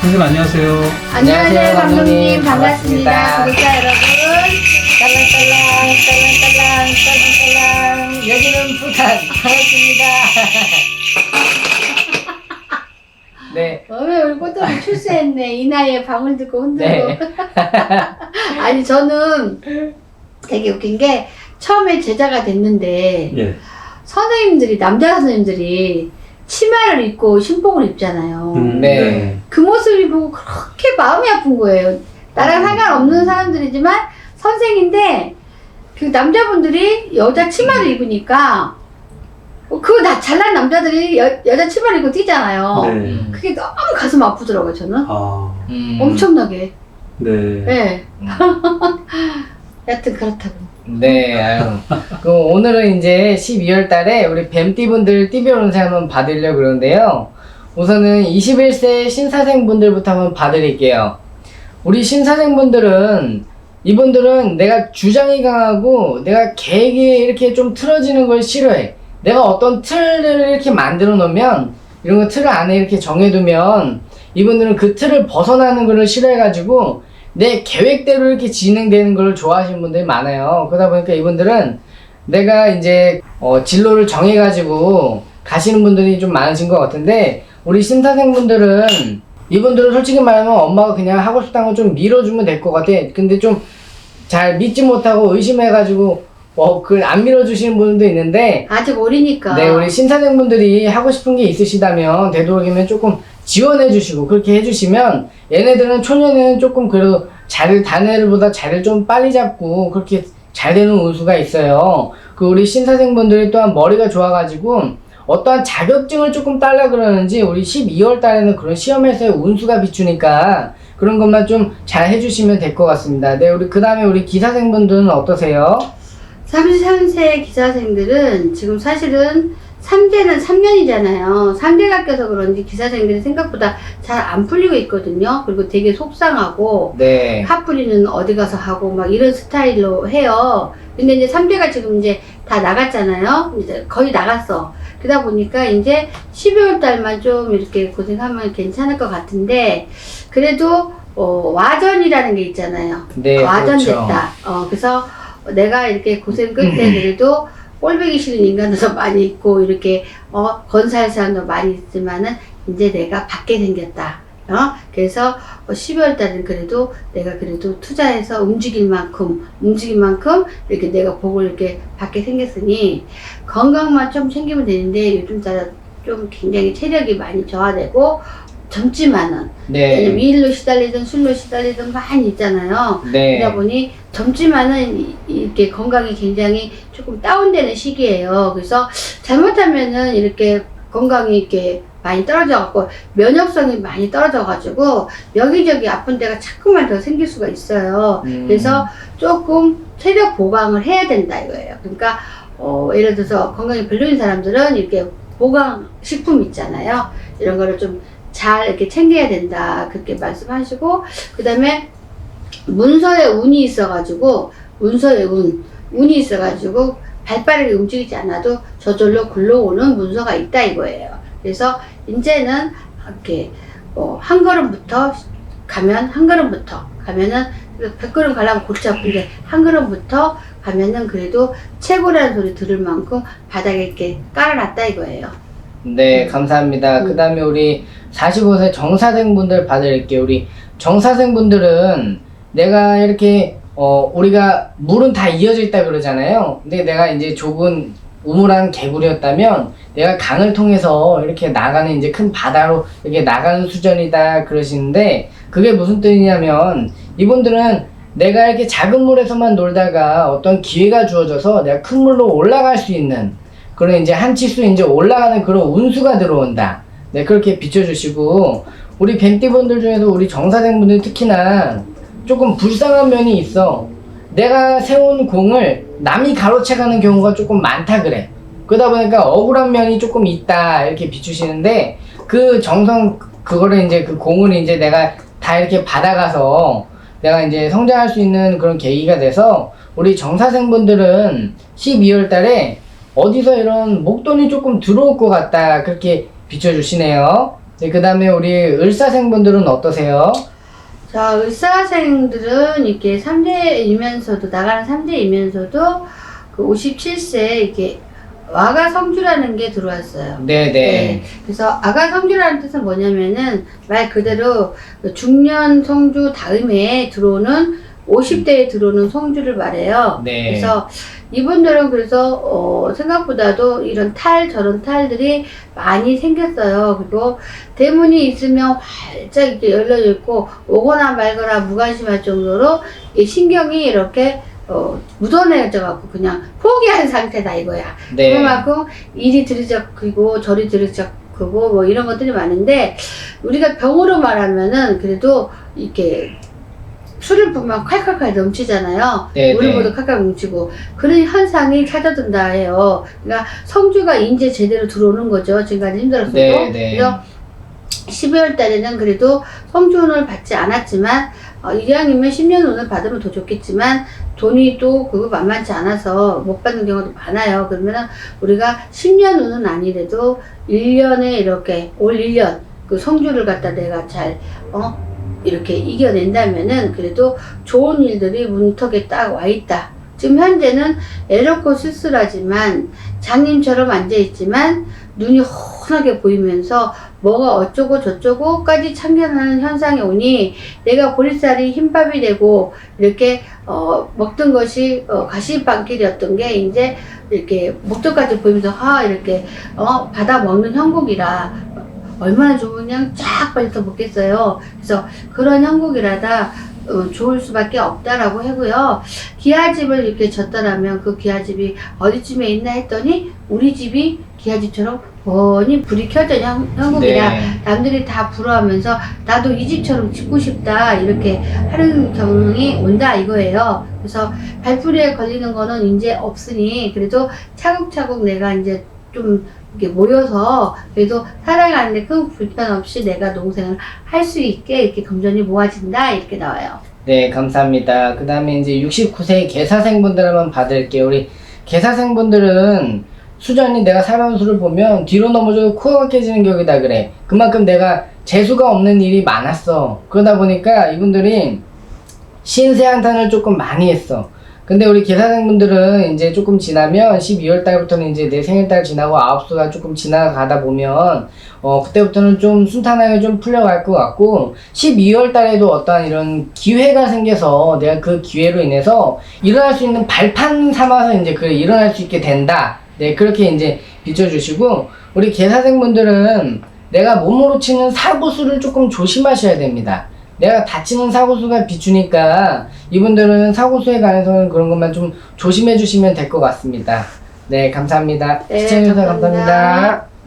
선생님 안녕하세요. 안녕하세요, 감독님. 반갑습니다. 반갑습니다. 구독자 여러분. 딸랑딸랑 딸랑딸랑 딸랑딸랑 여기는 부산 반갑습니다. 네. 어메, 우리 출세했네. 이 나이에 방울 듣고 흔들고. 네. 아니, 저는 되게 웃긴 게 처음에 제자가 됐는데 예. 선생님들이, 남자 선생님들이 치마를 입고 신복을 입잖아요. 음, 네. 그 모습이 보고 그렇게 마음이 아픈 거예요. 나랑 상관없는 사람들이지만 선생인데 그 남자분들이 여자 치마를 입으니까 어, 그거 다 잘난 남자들이 여, 여자 치마를 입고 뛰잖아요. 네. 그게 너무 가슴 아프더라고요, 저는. 아, 음. 엄청나게. 네. 네. 음. 여튼 그렇다고. 네, 아유. 그 오늘은 이제 12월 달에 우리 뱀띠분들 띠별 운세 한번 받으려고 그러는데요. 우선은 21세 신사생분들부터 한번 봐드릴게요. 우리 신사생분들은 이분들은 내가 주장이 강하고 내가 계획이 이렇게 좀 틀어지는 걸 싫어해. 내가 어떤 틀을 이렇게 만들어 놓으면 이런 거틀 안에 이렇게 정해두면 이분들은 그 틀을 벗어나는 거를 싫어해가지고 내 계획대로 이렇게 진행되는 걸 좋아하시는 분들이 많아요. 그러다 보니까 이분들은 내가 이제 어, 진로를 정해가지고 가시는 분들이 좀 많으신 것 같은데 우리 신사생분들은 이분들은 솔직히 말하면 엄마가 그냥 하고 싶다는 거 좀 밀어주면 될 것 같아. 근데 좀 잘 믿지 못하고 의심해가지고 어, 그걸 안 밀어주시는 분들도 있는데 아직 어리니까. 네, 우리 신사생분들이 하고 싶은 게 있으시다면 되도록이면 조금 지원해 주시고 그렇게 해 주시면 얘네들은 초년에는 조금 그래도 자리를 다른 애들보다 자리를 좀 빨리 잡고 그렇게 잘 되는 운수가 있어요. 그 우리 신사생분들이 또한 머리가 좋아가지고 어떠한 자격증을 조금 딸라 그러는지 우리 12월 달에는 그런 시험에서의 운수가 비추니까 그런 것만 좀 잘 해주시면 될 것 같습니다. 네, 우리 그 다음에 우리 기사생분들은 어떠세요? 33세 기사생들은 지금 사실은 3대는 3년이잖아요. 3대가 껴서 그런지 기사생들이 생각보다 잘 안 풀리고 있거든요. 그리고 되게 속상하고 네. 카풀이는 어디 가서 하고 막 이런 스타일로 해요. 근데 이제 3대가 지금 이제 다 나갔잖아요. 이제 거의 나갔어. 그러다 보니까 이제 12월 달만 좀 이렇게 고생하면 괜찮을 것 같은데 그래도 어, 와전이라는 게 있잖아요. 네, 와전됐다. 그렇죠. 어, 그래서 내가 이렇게 고생 끝에 그래도 꼴보기 싫은 인간들도 많이 있고 이렇게 어, 건사할 사람도 많이 있지만은 이제 내가 받게 생겼다. 어? 그래서 12월 달은 그래도 내가 그래도 투자해서 움직일 만큼 움직일 만큼 이렇게 내가 복을 이렇게 받게 생겼으니 건강만 좀 챙기면 되는데 요즘 따라 좀 굉장히 체력이 많이 저하되고 젊지만은 네. 위일로 시달리든 술로 시달리든 많이 있잖아요. 네. 그러다 보니 젊지만은 이- 이렇게 건강이 굉장히 조금 다운되는 시기예요. 그래서 잘못하면은 이렇게 건강이 이렇게 많이 떨어져갖고 면역성이 많이 떨어져가지고 여기저기 아픈 데가 자꾸만 더 생길 수가 있어요. 음. 그래서 조금 체력 보강을 해야 된다 이거예요. 그러니까 어, 예를 들어서 건강이 별로인 사람들은 이렇게 보강 식품 있잖아요. 이런 거를 좀 잘 이렇게 챙겨야 된다 그렇게 말씀하시고 그 다음에 문서에 운이 있어가지고 문서에 운 운이 있어가지고 발 빠르게 움직이지 않아도 저절로 굴러오는 문서가 있다 이거예요. 그래서 이제는 이렇게 뭐 한 걸음부터 가면 한 걸음부터 가면은 백 걸음 가려면 골치 아픈데 한 걸음부터 가면은 그래도 최고라는 소리 들을 만큼 바닥에 이렇게 깔아놨다 이거예요. 네, 감사합니다. 음. 그 다음에 우리 45세 정사생분들 받을게요. 우리 정사생분들은 내가 이렇게, 어, 우리가 물은 다 이어져 있다 그러잖아요. 근데 내가 이제 좁은 우물한 개구리였다면 내가 강을 통해서 이렇게 나가는 이제 큰 바다로 이렇게 나가는 수준이다 그러시는데 그게 무슨 뜻이냐면 이분들은 내가 이렇게 작은 물에서만 놀다가 어떤 기회가 주어져서 내가 큰 물로 올라갈 수 있는 그런 이제 한 치수 이제 올라가는 그런 운수가 들어온다. 네, 그렇게 비춰주시고, 우리 뱀띠분들 중에서 우리 정사생분들 특히나 조금 불쌍한 면이 있어. 내가 세운 공을 남이 가로채가는 경우가 조금 많다 그래. 그러다 보니까 억울한 면이 조금 있다. 이렇게 비추시는데, 그 정성, 그거를 이제 그 공을 이제 내가 다 이렇게 받아가서 내가 이제 성장할 수 있는 그런 계기가 돼서 우리 정사생분들은 12월 달에 어디서 이런 목돈이 조금 들어올 것 같다 그렇게 비춰주시네요. 네, 그 다음에 우리 을사생분들은 어떠세요? 자, 의사생들은 이렇게 3대이면서도, 나가는 3대이면서도 그 57세에 이렇게 와가 성주라는 게 들어왔어요. 네, 네. 그래서 아가 성주라는 뜻은 뭐냐면은 말 그대로 그 중년 성주 다음에 들어오는 50대에 들어오는 성주를 말해요. 네. 그래서 이분들은 그래서 어, 생각보다도 이런 탈 저런 탈들이 많이 생겼어요. 그리고 대문이 있으면 활짝 이렇게 열려져 있고 오거나 말거나 무관심할 정도로 이 신경이 이렇게 어, 묻어내져 갖고 그냥 포기한 상태다 이거야. 네. 그만큼 일이 들이적이고 저리 들이적이고 뭐 이런 것들이 많은데 우리가 병으로 말하면은 그래도 이렇게 술을 부으면 칼칼칼 넘치잖아요. 네, 우리 네. 모두 칼칼 뭉치고 그런 현상이 찾아든다 해요. 그러니까 성주가 이제 제대로 들어오는 거죠. 지금까지 힘들었어도. 네, 네. 그래서 12월 달에는 그래도 성주운을 받지 않았지만 어, 이왕이면 10년 운을 받으면 더 좋겠지만 돈이 또 그거 만만치 않아서 못 받는 경우도 많아요. 그러면은 우리가 10년 운은 아니래도 1년에 이렇게 올 1년 그 성주를 갖다 내가 잘 어? 이렇게 이겨낸다면은 그래도 좋은 일들이 문턱에 딱 와 있다. 지금 현재는 에러코 쓸쓸하지만 장님처럼 앉아있지만 눈이 훤하게 보이면서 뭐가 어쩌고 저쩌고까지 참견하는 현상이 오니 내가 보리쌀이 흰밥이 되고 이렇게 어, 먹던 것이 어, 가시방길이었던 게 이제 이렇게 목적까지 보이면서 하 이렇게 어, 받아 먹는 형국이라 얼마나 좋으냐 쫙 빨리서 먹겠어요. 그래서 그런 형국이라다 어, 좋을 수밖에 없다라고 하고요. 기아집을 이렇게 졌더라면 그 기아집이 어디쯤에 있나 했더니 우리 집이 기아집처럼 뻔히 불이 켜져 형국이라 네. 남들이 다 부러워하면서 나도 이 집처럼 짓고 싶다 이렇게 하는 경향이 온다 이거예요. 그래서 발풀이에 걸리는 거는 이제 없으니 그래도 차곡차곡 내가 이제 좀 이렇게 모여서 그래도 살아가는데 큰 불편 없이 내가 농생을 할 수 있게 이렇게 금전이 모아진다 이렇게 나와요. 네, 감사합니다. 그 다음에 이제 69세 개사생분들 한번 받을게요. 우리 개사생분들은 수전이 내가 살아온 수를 보면 뒤로 넘어져도 코어가 깨지는 격이다 그래. 그만큼 내가 재수가 없는 일이 많았어. 그러다 보니까 이분들이 신세 한탄을 조금 많이 했어. 근데 우리 개사생분들은 이제 조금 지나면 12월 달부터는 이제 내 생일달 지나고 아홉수가 조금 지나가다 보면 어 그때부터는 좀 순탄하게 좀 풀려갈 것 같고 12월 달에도 어떠한 이런 기회가 생겨서 내가 그 기회로 인해서 일어날 수 있는 발판 삼아서 이제 그 일어날 수 있게 된다. 네 그렇게 이제 비춰주시고 우리 개사생분들은 내가 몸으로 치는 사고수를 조금 조심하셔야 됩니다. 내가 다치는 사고수가 비추니까 이분들은 사고수에 관해서는 그런 것만 좀 조심해 주시면 될 것 같습니다. 네, 감사합니다. 네, 시청해주셔서 감사합니다. 감사합니다.